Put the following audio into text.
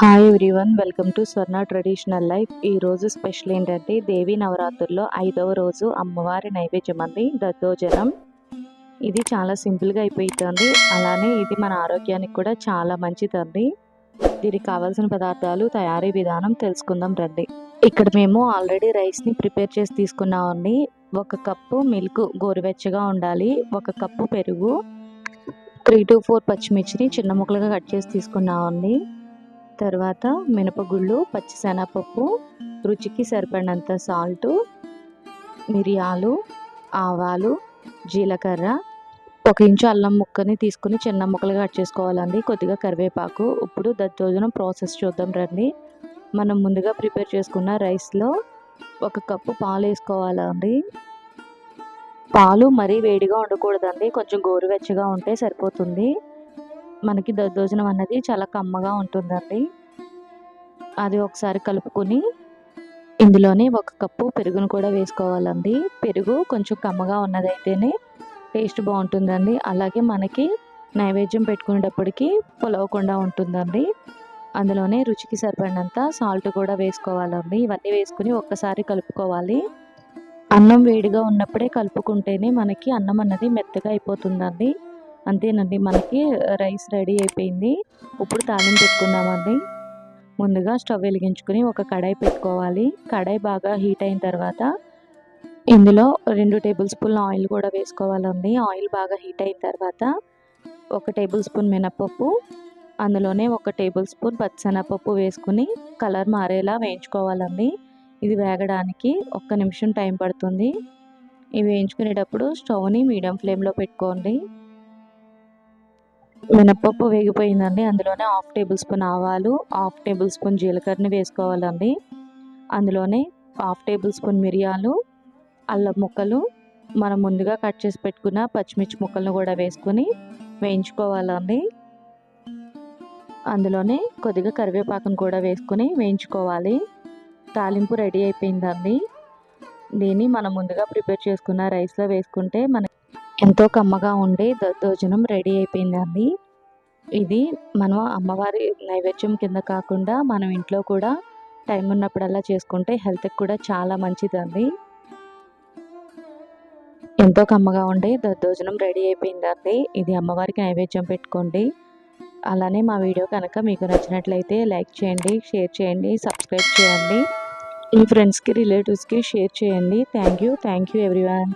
Hi everyone welcome to Swarna traditional life ఈ రోజు special ఏంటంటే దేవి నవరాత్రుల్లో ఐదవ రోజు అమ్మవారి నైవేద్యం అంది దద్దోజనం. ఇది చాలా సింపుల్గా అయిపోతుంది అలానే ఇది మన ఆరోగ్యానికి కూడా చాలా మంచిదండి. దీనికి కావాల్సిన పదార్థాలు తయారీ విధానం తెలుసుకుందాం రండి. ఇక్కడ మేము ఆల్రెడీ రైస్ని ప్రిపేర్ చేసి తీసుకున్నామండి. ఒక కప్పు మిల్క్ గోరువెచ్చగా ఉండాలి. ఒక కప్పు పెరుగు త్రీ టు ఫోర్ పచ్చిమిర్చిని చిన్న ముక్కలుగా కట్ చేసి తీసుకున్నామండి. తర్వాత మినపగుళ్ళు పచ్చిశనగపప్పు రుచికి సరిపడినంత సాల్టు మిరియాలు ఆవాలు జీలకర్ర ఒక ఇంచు అల్లం ముక్కని తీసుకుని చిన్న ముక్కలుగా కట్ చేసుకోవాలండి. కొద్దిగా కరివేపాకు. ఇప్పుడు దద్దోజనం ప్రాసెస్ చూద్దాం రండి. మనం ముందుగా ప్రిపేర్ చేసుకున్న రైస్లో ఒక కప్పు పాలు వేసుకోవాలండి. పాలు మరీ వేడిగా ఉండకూడదండి. కొంచెం గోరువెచ్చగా ఉంటే సరిపోతుంది. మనకి దద్దోజనం అన్నది చాలా కమ్మగా ఉంటుందండి. అది ఒకసారి కలుపుకొని ఇందులోనే ఒక కప్పు పెరుగును కూడా వేసుకోవాలండి. పెరుగు కొంచెం కమ్మగా ఉన్నదైతేనే టేస్ట్ బాగుంటుందండి. అలాగే మనకి నైవేద్యం పెట్టుకునేటప్పటికి పొలవకుండా ఉంటుందండి. అందులోనే రుచికి సరిపడినంత సాల్ట్ కూడా వేసుకోవాలండి. ఇవన్నీ వేసుకుని ఒక్కసారి కలుపుకోవాలి. అన్నం వేడిగా ఉన్నప్పుడే కలుపుకుంటేనే మనకి అన్నం అన్నది మెత్తగా అయిపోతుందండి. అంతేనండి. మనకి రైస్ రెడీ అయిపోయింది. ఇప్పుడు తాలింపు పెట్టుకుందామండి. ముందుగా స్టవ్ వెలిగించుకుని ఒక కడాయి పెట్టుకోవాలి. కడాయి బాగా హీట్ అయిన తర్వాత ఇందులో రెండు టేబుల్ స్పూన్ ఆయిల్ కూడా వేసుకోవాలండి. ఆయిల్ బాగా హీట్ అయిన తర్వాత ఒక టేబుల్ స్పూన్ మినపప్పు అందులోనే ఒక టేబుల్ స్పూన్ పచ్చనపప్పు వేసుకుని కలర్ మారేలా వేయించుకోవాలండి. ఇది వేగడానికి ఒక్క నిమిషం టైం పడుతుంది. ఇవి వేయించుకునేటప్పుడు స్టవ్ని మీడియం ఫ్లేమ్లో పెట్టుకోండి. మినప్పప్పు వేగిపోయిందండి. అందులోనే హాఫ్ టేబుల్ స్పూన్ ఆవాలు హాఫ్ టేబుల్ స్పూన్ జీలకర్రని వేసుకోవాలండి. అందులోనే హాఫ్ టేబుల్ స్పూన్ మిరియాలు అల్లం ముక్కలు మనం ముందుగా కట్ చేసి పెట్టుకున్న పచ్చిమిర్చి ముక్కలను కూడా వేసుకొని వేయించుకోవాలండి. అందులోనే కొద్దిగా కరివేపాకును కూడా వేసుకొని వేయించుకోవాలి. తాలింపు రెడీ అయిపోయిందండి. దీన్ని మనం ముందుగా ప్రిపేర్ చేసుకున్న రైస్లో వేసుకుంటే మన ఎంతో కమ్మగా ఉండే దద్దోజనం రెడీ అయిపోయిందండి. ఇది మనం అమ్మవారి నైవేద్యం కింద కాకుండా మనం ఇంట్లో కూడా టైం ఉన్నప్పుడల్లా చేసుకుంటే హెల్త్కి కూడా చాలా మంచిదండి. ఎంతో కమ్మగా ఉండే దద్దోజనం రెడీ అయిపోయిందండి. ఇది అమ్మవారికి నైవేద్యం పెట్టుకోండి. అలానే మా వీడియో కనుక మీకు నచ్చినట్లయితే లైక్ చేయండి షేర్ చేయండి సబ్స్క్రైబ్ చేయండి. మీ ఫ్రెండ్స్కి రిలేటివ్స్కి షేర్ చేయండి. Thank you thank you everyone.